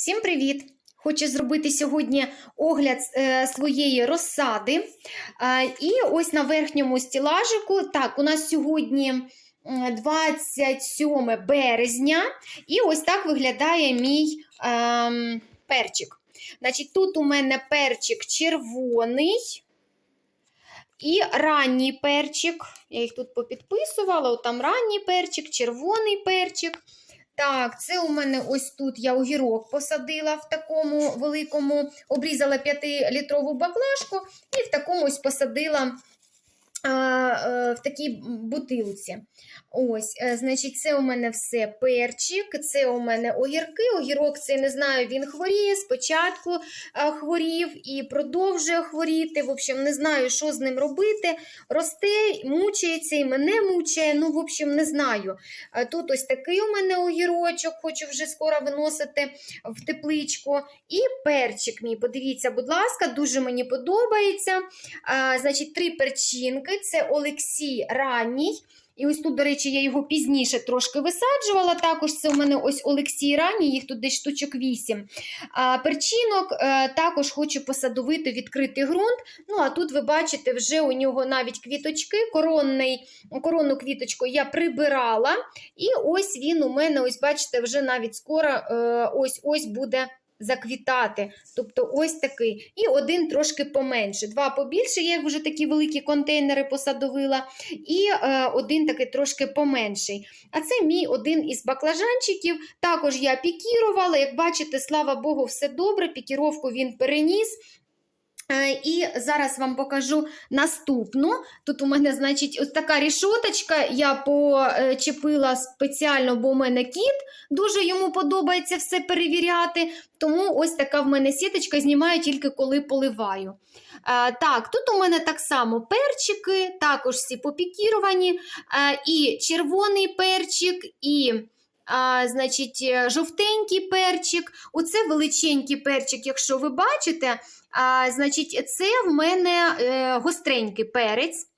Всім привіт! Хочу зробити сьогодні огляд е, своєї розсади. Е, і ось на верхньому стілажику. Так, у нас сьогодні 27 березня, і ось так виглядає мій ем, перчик. Значить, тут у мене перчик червоний. І ранній перчик. Я їх тут попідписувала. От там ранній перчик, червоний перчик. Так, це у мене ось тут я огірок посадила в такому великому, обрізала 5-літрову баклажку і в такому ось посадила а, в такій бутилці. Ось, е, значить, це у мене все перчик, це у мене огірки. Огірок цей не знаю, він хворіє. Спочатку хворів і продовжує хворіти. В общем, не знаю, що з ним робити. Росте, мучається і мене мучає. Ну, в общем, не знаю. Тут ось такий у мене огірочок, хочу вже скоро виносити в тепличку. І перчик мій, подивіться, будь ласка, дуже мені подобається. Значить, три перчинки. Це Олексій ранній. І ось тут, до речі, я його пізніше трошки висаджувала. Також це у мене ось Олексій ранній, їх тут десь штучок 8. А, перчинок е, також хочу посадовити відкритий ґрунт. Ну, а тут ви бачите, вже у нього навіть квіточки, коронний, коронну квіточку я прибирала. І ось він у мене, ось бачите, вже навіть скоро е, ось ось буде заквітати. Тобто ось такий. І один трошки поменше. Два побільше, я вже такі великі контейнери посадовила, і е, один такий трошки поменший. А це мій один із баклажанчиків. Також я пікірувала. Як бачите, слава Богу, все добре. Пікіровку він переніс. Е, І зараз вам покажу наступну. Тут у мене, значить, ось така рішоточка. Я почепила спеціально, бо у мене кіт. Дуже йому подобається все перевіряти. Тому ось така в мене сіточка, знімаю тільки коли поливаю. Е, Так, тут у мене так само перчики, також всі попікіровані. Е, І червоний перчик, і а, значить, е, жовтенький перчик. Оце величенький перчик, якщо ви бачите. А, Значить, це в мене е, гостренький перець.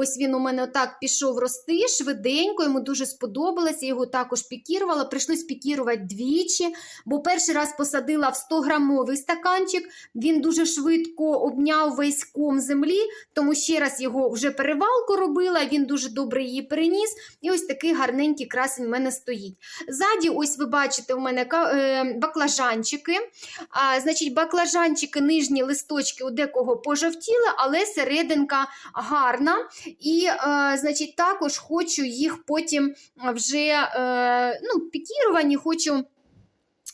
Ось він у мене отак пішов рости швиденько, йому дуже сподобалося, його також пікірувала. Прийшлось пікірувати двічі, бо перший раз посадила в 100-грамовий стаканчик, він дуже швидко обняв весь ком землі, тому ще раз його вже перевалку робила, він дуже добре її переніс. І ось такий гарненький красень в мене стоїть. Ззаді, ось ви бачите, у мене е, баклажанчики. А, значить, баклажанчики, нижні листочки у декого пожовтіли, але серединка гарна. І, е, значить, також хочу їх потім вже е, ну, пікіровані, хочу.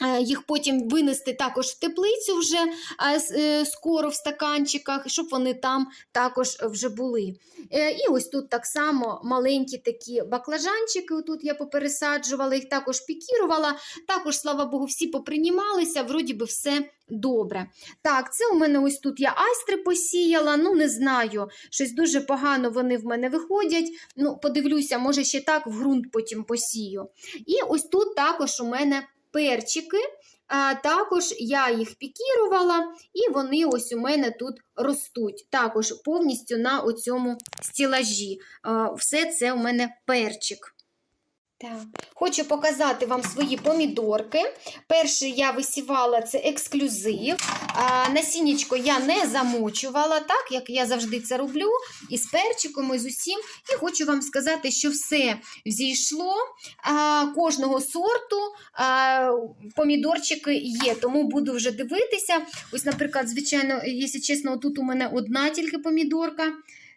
Е, Їх потім винести також в теплицю вже е, е, скоро в стаканчиках, щоб вони там також вже були. І ось тут так само маленькі такі баклажанчики. Тут я попересаджувала, їх також пікірувала. Також, слава Богу, всі попринімалися, вроді би все добре. Так, це у мене ось тут я айстри посіяла. Ну, не знаю, щось дуже погано вони в мене виходять. Ну, подивлюся, може ще так в ґрунт потім посію. І ось тут також у мене перчики. Також я їх пікірувала, і вони ось у мене тут ростуть. Також повністю на цьому стілажі. Все це у мене перчик. Так. Хочу показати вам свої помідорки. Перший я висівала це ексклюзив. А, насіннячко я не замочувала, так як я завжди це роблю, і з перчиком, і з усім. І хочу вам сказати, що все взійшло а, кожного сорту. А, помідорчики є, тому буду вже дивитися. Ось, наприклад, звичайно, якщо чесно, тут у мене одна тільки помідорка.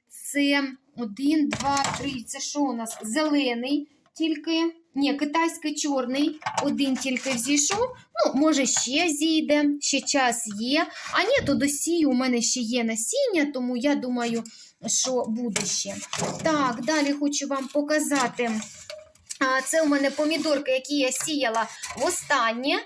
Це один, два, три. Це що у нас? Зелений тільки. Ні, китайський чорний, один тільки взійшов. Ну, може, ще зійде, ще час є. А ні, то до сію у мене ще є насіння, тому я думаю, що буде ще. Так, далі хочу вам показати. Це у мене помідорки, які я сіяла востаннє.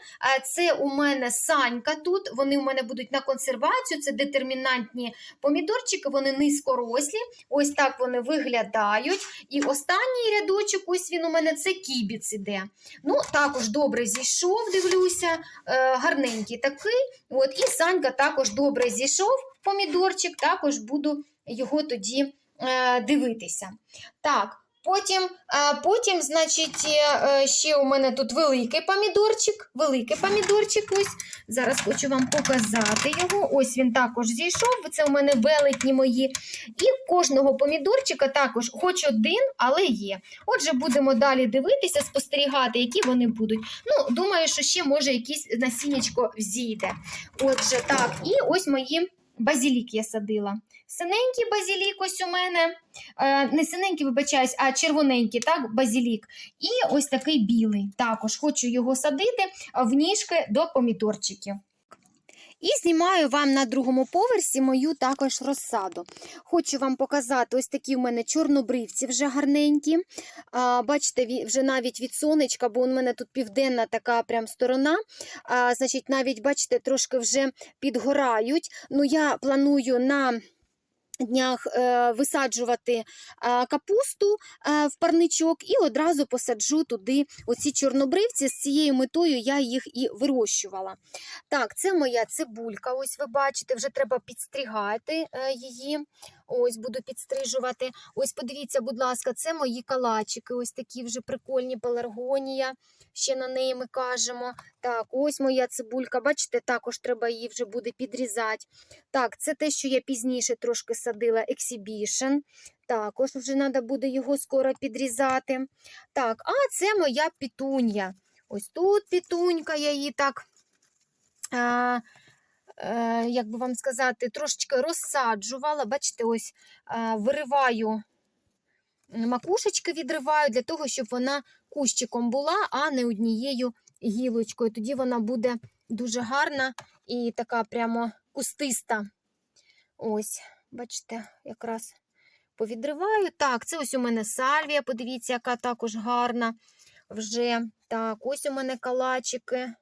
Це у мене санька тут. Вони у мене будуть на консервацію. Це детермінантні помідорчики, вони низькорослі. Ось так вони виглядають. І останній рядочок, ось він у мене це кібіц іде. Ну, також добре зійшов, дивлюся, е, гарненький такий. От, і санька також добре зійшов. Помідорчик, також буду його тоді е, дивитися. Так. Потім, а, потім, значить, е, ще у мене тут великий помідорчик. Великий помідорчик. Ось. Зараз хочу вам показати його. Ось він також зійшов. Це у мене велетні мої. І кожного помідорчика також, хоч один, але є. Отже, будемо далі дивитися, спостерігати, які вони будуть. Ну, думаю, що ще може якийсь насіннячко взійде. Отже, так, і ось мої базілік я садила. Синенький базілік ось у мене. Е, не синенький, вибачаюсь, а червоненький, так, базілік. І ось такий білий. Також хочу його садити в ніжки до помідорчиків. І знімаю вам на другому поверсі мою також розсаду. Хочу вам показати ось такі в мене чорнобривці вже гарненькі. А, бачите, вже навіть від сонечка, бо у мене тут південна така прям сторона. А, значить, навіть, бачите, трошки вже підгорають. Ну, я планую на днях е, висаджувати капусту е, в парничок і одразу посаджу туди оці чорнобривці. З цією метою я їх і вирощувала. Так, це моя цибулька. Ось ви бачите, вже треба підстригати е, її. Ось буду підстрижувати. Ось подивіться, будь ласка, це мої калачики. Ось такі вже прикольні пеларгонія. Ще на неї ми кажемо. Так, ось моя цибулька. Бачите, також треба її вже буде підрізати. Так, це те, що я пізніше трошки садила Exhibition. Також вже треба буде його скоро підрізати. Так, а це моя пітунья. Ось тут пітунька, я її так. А, як би вам сказати, трошечки розсаджувала. Бачите, ось вириваю макушечки, відриваю для того, щоб вона кущиком була, а не однією гілочкою. Тоді вона буде дуже гарна і така прямо кустиста. Ось, бачите, якраз повідриваю. Так, це ось у мене сальвія, подивіться, яка також гарна вже. Так, ось у мене калачики.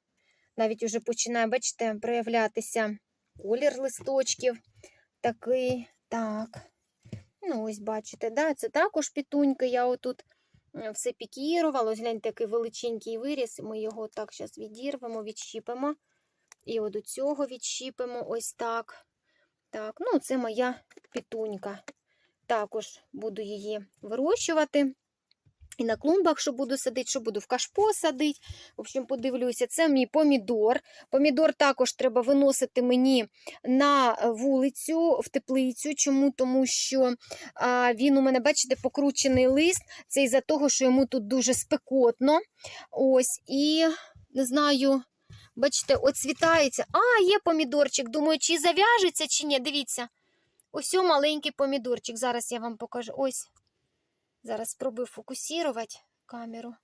Навіть вже починає, бачите, проявлятися колір листочків. Такий. Так. Ну, ось бачите, да, це також пітунька. Я отут все пікірувала. Ось гляньте, такий величенький виріс. Ми його так зараз відірвемо, відщіпимо. І от до цього відщіпимо ось так. Так, ну це моя пітунька. Також буду її вирощувати. І на клумбах, що буду садити, що буду в кашпо садити. В общем, подивлюся, це мій помідор. Помідор також треба виносити мені на вулицю, в теплицю. Чому? Тому що а, він у мене, бачите, покручений лист. Це із-за того, що йому тут дуже спекотно. Ось, і не знаю, бачите, оцвітається. А, є помідорчик. Думаю, чи зав'яжеться, чи ні. Дивіться. Ось маленький помідорчик. Зараз я вам покажу. Ось. Зараз спробую фокусувати камеру.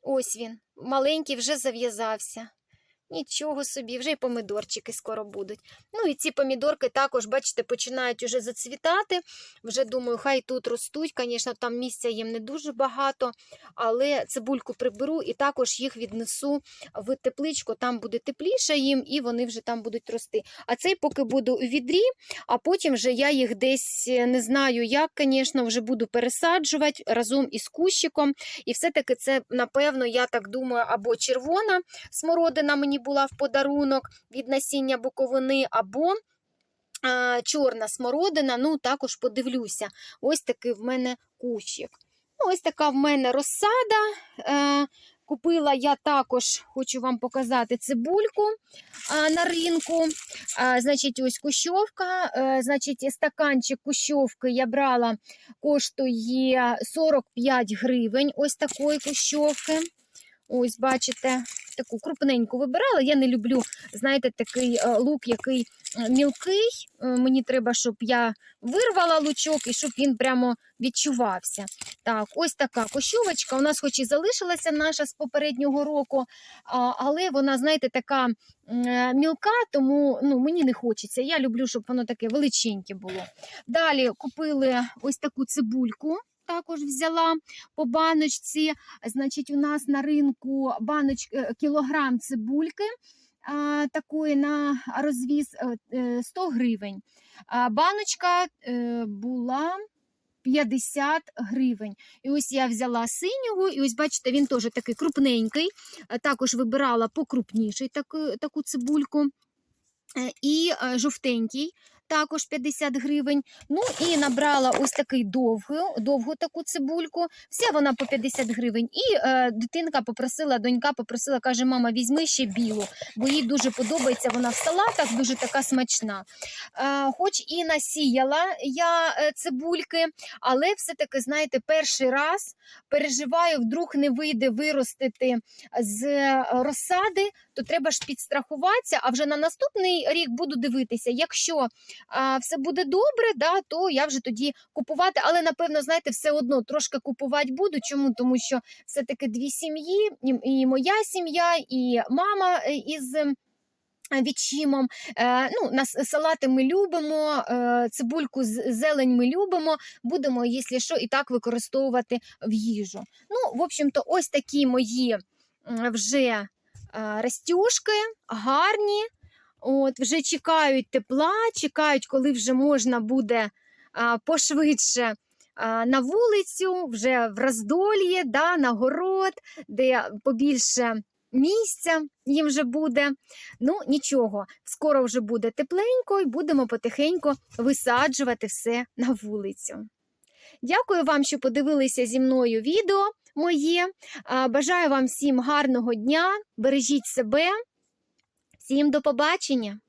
Ось він. Маленький вже зав'язався. Нічого собі, вже й помідорчики скоро будуть. Ну і ці помідорки також, бачите, починають уже зацвітати. Вже думаю, хай тут ростуть. Звісно, там місця їм не дуже багато, але цибульку приберу і також їх віднесу в тепличку. Там буде тепліше їм, і вони вже там будуть рости. А цей поки буду у відрі, а потім вже я їх десь не знаю як, звісно, вже буду пересаджувати разом із кущиком. І все-таки це, напевно, я так думаю, або червона смородина мені була в подарунок від насіння буковини, або а, чорна смородина. Ну, також подивлюся. Ось такий в мене кущик. Ну, ось така в мене розсада. Е, Купила я також, хочу вам показати цибульку на ринку. Значить, ось кущовка. Е, значить, стаканчик кущовки я брала, коштує 45 гривень. Ось такої кущовки. Ось, бачите, таку крупненьку вибирала. Я не люблю, знаєте, такий е, лук, який е, мілкий. Е, Мені треба, щоб я вирвала лучок і щоб він прямо відчувався. Так, ось така кощовочка. У нас хоч і залишилася наша з попереднього року, але вона, знаєте, така мілка, тому ну, мені не хочеться. Я люблю, щоб воно таке величеньке було. Далі купили ось таку цибульку. Також взяла по баночці. Значить, у нас на ринку баноч, е, кілограм цибульки такої на розвіз е, е, 100 гривень. Баночка е, була 50 гривень. І ось я взяла синього, і ось бачите, він теж такий крупненький. Е, Також вибирала покрупніший таку, таку цибульку. Е, І е, жовтенький також 50 гривень. Ну і набрала ось такий довгу, довгу таку цибульку. Вся вона по 50 гривень. І е, дитинка попросила, донька попросила, каже: мама, візьми ще білу, бо їй дуже подобається вона в салатах, дуже така смачна. Е, хоч і насіяла я е, цибульки, але все-таки, знаєте, перший раз переживаю, вдруг не вийде виростити з е, розсади, то треба ж підстрахуватися. А вже на наступний рік буду дивитися. Якщо а, все буде добре, да, то я вже тоді купувати. Але напевно, знаєте, все одно трошки купувати буду. Чому? Тому що все-таки дві сім'ї, і, і моя сім'я, і мама е, із. Відчимом, е, ну, нас салати ми любимо, е, цибульку з зелень ми любимо, будемо, якщо що, і так використовувати в їжу. Ну, в общем-то, ось такі мої вже растюшки, гарні. От, вже чекають тепла, чекають, коли вже можна буде пошвидше на вулицю, вже в роздольє, да, на город, де побільше місця їм вже буде. Ну, нічого, скоро вже буде тепленько і будемо потихеньку висаджувати все на вулицю. Дякую вам, що подивилися зі мною відео моє. Бажаю вам всім гарного дня, бережіть себе. Всім до побачення!